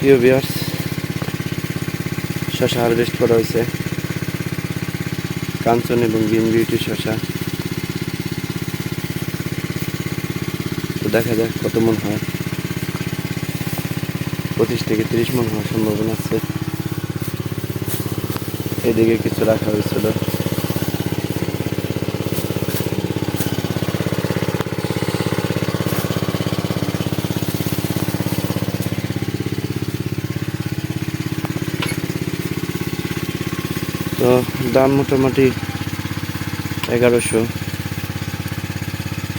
প্রিয় বিয়ার্স শশা হারভেস্ট করা হয়েছে। কাঞ্চন এবং গ্রিন বিউটি শশা। তো দেখা যাক কত মন হয়। পঁচিশ থেকে তিরিশ মন হওয়ার সম্ভাবনা আছে। এদিকে কিছু রাখা হয়েছিল। তো দাম মোটামুটি এগারোশো,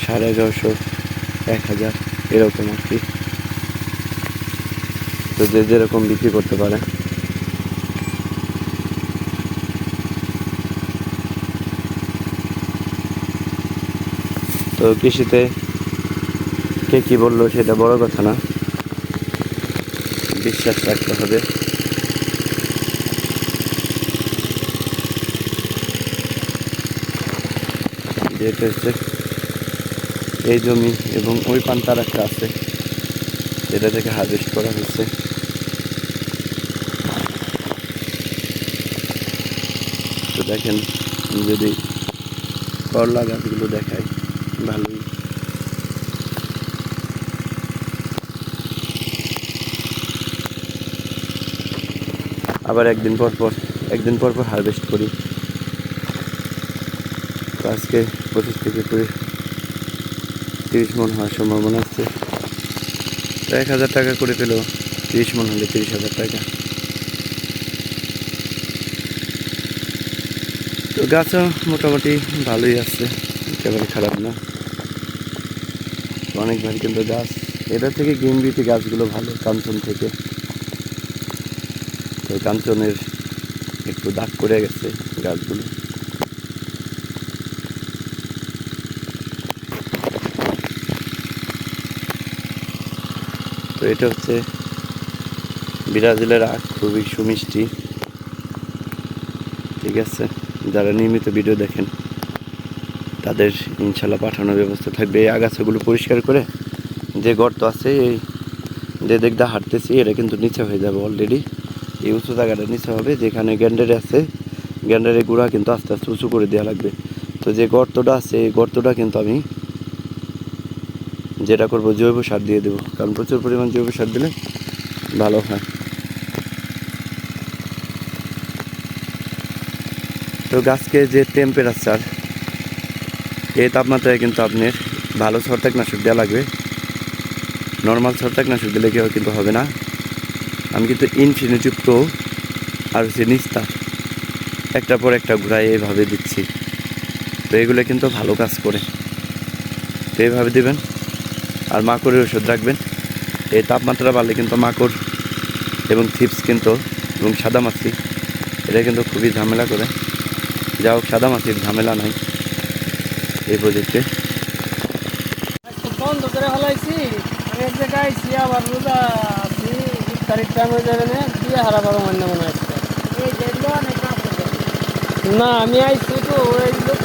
সাড়ে এগারোশো, এক হাজার, এরকম আর কি। তো যে যেরকম বিক্রি করতে পারে। তো কৃষিতে কে কী বলল সেটা বড় কথা না। বিশ্বাস রাখতে হবে। হচ্ছে এই জমি এবং ওই পান্তার একটা আছে। যেটা থেকে হারভেস্ট করা হয়েছে। তো দেখেন যদি করলা গাছগুলো দেখায় ভালোই। আবার একদিন পর পর, একদিন পর পর হারভেস্ট করি। তো আজকে পঁচিশ থেকে কুড়ি, তিরিশ মন হওয়ার সম্ভাবনা আছে। এক হাজার টাকা করে পেলেও তিরিশ মন হলে তিরিশ হাজার টাকা। তো গাছও মোটামুটি ভালোই আছে, একেবারে খারাপ না। অনেক ভালো কিন্তু গাছ, এটা থেকে বিউটি গাছগুলো ভালো, কাঞ্চন থেকে। তো কাঞ্চনের একটু দাগ করে গেছে গাছগুলো। তো এটা হচ্ছে ব্রাজিলের আখ, খুবই সুমিষ্টি। ঠিক আছে? যারা নিয়মিত ভিডিও দেখেন, তাদের ইনশাল্লাহ পাঠানোর ব্যবস্থা থাকবে। এই আগাছাগুলো পরিষ্কার করে যে গর্ত আছে, এই যে দেখতে হাঁটতেছি, এটা কিন্তু নিচে হয়ে যাবে অলরেডি এই উঁচু জায়গাটা নিচে হবে, যেখানে গ্যান্ডারে আছে, গ্যান্ডারের গুঁড়া কিন্তু আস্তে আস্তে উঁচু করে দেওয়া লাগবে। তো যে গর্তটা আছে, এই গর্তটা কিন্তু আমি যেটা করব, জৈব সার দিয়ে দেবো। কারণ প্রচুর পরিমাণ জৈব সার দিলে ভালো হয়। তো গাছকে যে টেম্পারেচার এই তাপমাত্রায় কিন্তু আপনার ভালো ছত্রাকনাশক দেওয়া লাগবে। নর্মাল ছত্রাকনাশক দিলে কেউ কিন্তু হবে না। আমি কিন্তু ইনফিনিটি প্রো আর হচ্ছে নিস্তার একটা পর একটা ঘুরাই এইভাবে দিচ্ছি। তো এগুলো কিন্তু ভালো কাজ করে। তো এইভাবে দিবেন। আর মাকড়ের ওষুধ রাখবেন। এই তাপমাত্রা বাড়লে কিন্তু মাকড় এবং থিপস কিন্তু এবং সাদামাছি এটা কিন্তু খুবই ঝামেলা করে। যা হোক সাদামাছির ঝামেলা নাই এই প্রজেক্টে। আজকে বন্ধ করে ফেলাইছি আমি এক জায়গায় আইছি আবার রোজা আছি ইফতারির টাইম হয়ে যাবে না দিয়ে হারাবার মনে মনে আসছে না আমি আইছি তো ওই লোক